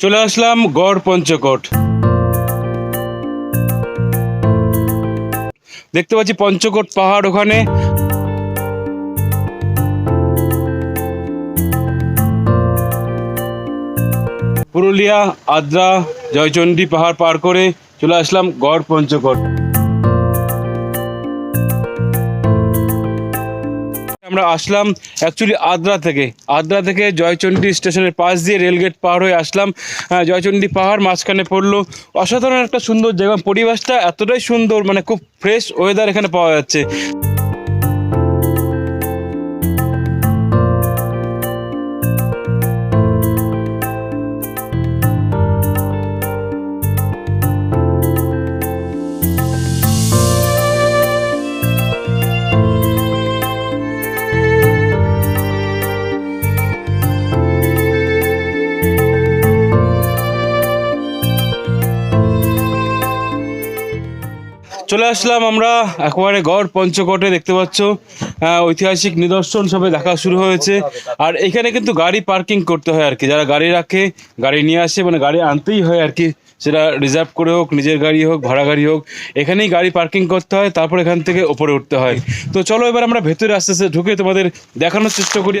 চলে আসলাম গড় পঞ্চকোট। দেখতে পাচ্ছি পঞ্চকোট পাহাড় ওখানে। পুরুলিয়া, আদ্রা, জয়চন্ডী পাহাড় পার করে চলে আসলাম গড় পঞ্চকোট। আমরা আসলাম অ্যাকচুয়ালি আদ্রা থেকে। আদ্রা থেকে জয়চণ্ডী স্টেশনের পাশ দিয়ে রেলগেট পাহাড় হয়ে আসলাম। জয়চণ্ডী পাহাড় মাঝখানে পড়ল। অসাধারণ একটা সুন্দর জায়গা, পরিবেশটা এতটাই সুন্দর মানে খুব ফ্রেশ ওয়েদার এখানে পাওয়া যাচ্ছে। চলে আসলাম আমরা একেবারে গড় পঞ্চকোটে, দেখতে পাচ্ছ ঐতিহাসিক নিদর্শন সবে দেখা শুরু হয়েছে। আর এখানে কিন্তু গাড়ি পার্কিং করতে হয় আর কি। যারা গাড়ি রাখে, গাড়ি নিয়ে আসে মানে গাড়ি আনতেই হয় আর কি। সেটা রিজার্ভ করে হোক, নিজের গাড়ি হোক, ভাড়া গাড়ি হোক, এখানেই গাড়ি পার্কিং করতে হয়, তারপর এখান থেকে ওপরে উঠতে হয়। তো চলো এবার আমরা ভেতরে আস্তে আস্তে ঢুকে তোমাদের দেখানোর চেষ্টা করি।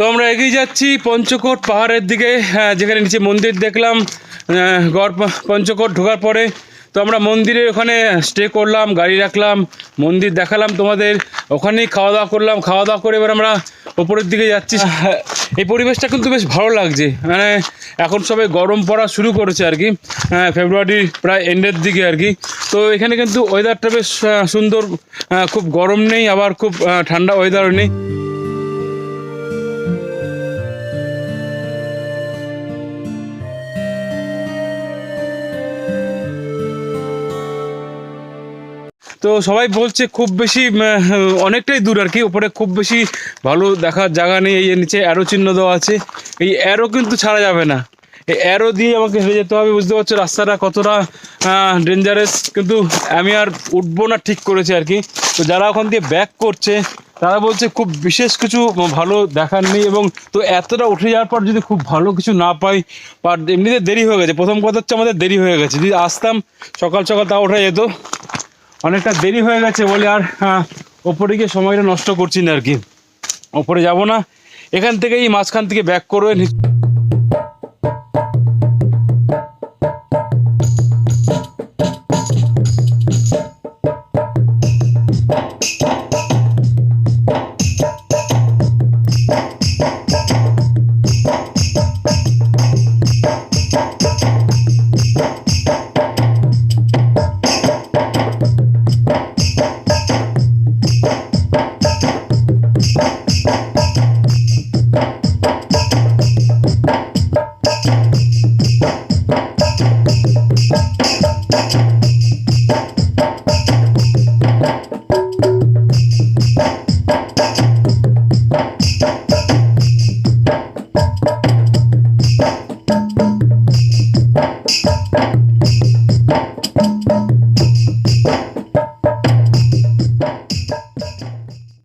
তো আমরা এগিয়ে যাচ্ছি পঞ্চকোট পাহাড়ের দিকে। হ্যাঁ, যেখানে নিচে মন্দির দেখলাম। গড় পঞ্চকোট ঢোকার পরে তো আমরা মন্দিরে ওখানে স্টে করলাম গাড়ি রাখলাম মন্দির দেখালাম তোমাদের। ওখানেই খাওয়া দাওয়া করলাম। খাওয়া দাওয়া করে এবার আমরা ওপরের দিকে যাচ্ছি। হ্যাঁ, এই পরিবেশটা কিন্তু বেশ ভালো লাগছে। মানে এখন সবে গরম পড়া শুরু করেছে আর কি। হ্যাঁ, ফেব্রুয়ারির প্রায় এন্ডের দিকে আর কি। তো এখানে কিন্তু ওয়েদারটা বেশ সুন্দর। খুব গরম নেই আবার খুব ঠান্ডা ওয়েদারও নেই। তো সবাই বলছে খুব বেশি অনেকটাই দূর আর কি উপরে খুব বেশি ভালো দেখার জায়গা নেই, এই নিচে অ্যারো চিহ্ন দেওয়া আছে। এই অ্যারো কিন্তু ছাড়া যাবে না। এই অ্যারো দিয়ে আমাকে হেরে যেতে হবে, বুঝতে পারছ? রাস্তাটা কতটা ডেঞ্জারাস কিন্তু আমি আর উঠবো না ঠিক করেছে আর কি। তো যারা ওখান দিয়ে ব্যাক করছে, তারা বলছে খুব বিশেষ কিছু ভালো দেখার নেই এবং তো এতটা উঠে যাওয়ার পর যদি খুব ভালো কিছু না পাই, বা এমনিতে দেরি হয়ে গেছে। প্রথম কথা হচ্ছে আমাদের দেরি হয়ে গেছে। যদি আসতাম, সকাল সকাল তা ওঠা যেত। অনেকটা দেরি হয়ে গেছে বলে আর ওপরে গিয়ে সময়টা নষ্ট করছি না আর কি। ওপরে যাব না, এখান থেকে এই মাঝখান থেকে ব্যাক করবেন